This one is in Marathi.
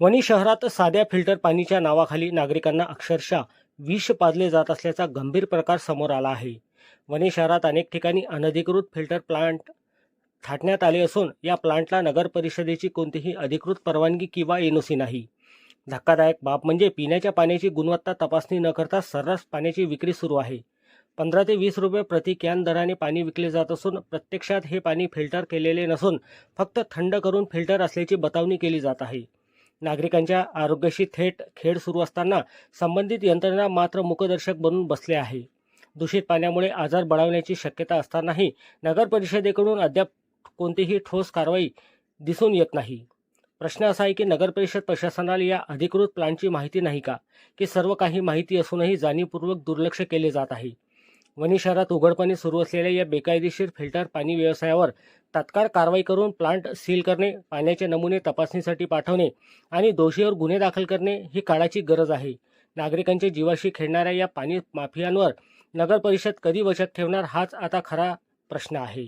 वणी शहरात साध्या फिल्टर पाणीच्या नावाखाली नागरिकांना अक्षरशः विष पाजले जात असल्याचा गंभीर प्रकार समोर आला आहे. वणी शहरात अनेक ठिकाणी अनधिकृत फिल्टर प्लांट थाटण्यात आले असून या प्लांटला नगर परिषदेची कोणतीही अधिकृत परवानगी किंवा एनओसी नाही. धक्कादायक बाब म्हणजे पिण्याच्या पाण्याची गुणवत्ता तपासणी न करता सर्रास पाण्याची विक्री सुरू आहे. पंधरा ते वीस रुपये प्रति कॅन दराने पाणी विकले जात असून प्रत्यक्षात हे पाणी फिल्टर केलेले नसून फक्त थंड करून फिल्टर असल्याची बतावणी केली जात आहे. नागरिकांच्या आरोग्याशी थेट खेळ सुरू असताना संबंधित यंत्रणा मात्र मुखदर्शक बनून बसले आहे. दूषित पाण्यामुळे आजार बळावण्याची शक्यता असतानाही नगर परिषदेकडून अद्याप कोणतीही ठोस कारवाई दिसून येत नाही. प्रश्न असा आहे की नगर परिषद प्रशासनाला या अधिकृत प्लॅनची माहिती नाही का? की सर्व काही माहिती असूनही जाणीवपूर्वक दुर्लक्ष केले जात आहे. वणी शहरात उघडपणे सुरू असलेल्या या बेकायदेशीर फिल्टर पाणी व्यवसायावर तात्काळ कारवाई करून प्लांट सील करणे पाण्याचे नमुने तपासणीसाठी पाठवणे आणि दोषीवर गुन्हे दाखल करणे ही काळाची गरज आहे. नागरिकांच्या जीवाशी खेळणाऱ्या या पाणी माफियांवर नगर परिषद कधी वचक ठेवणार हाच आता खरा प्रश्न आहे.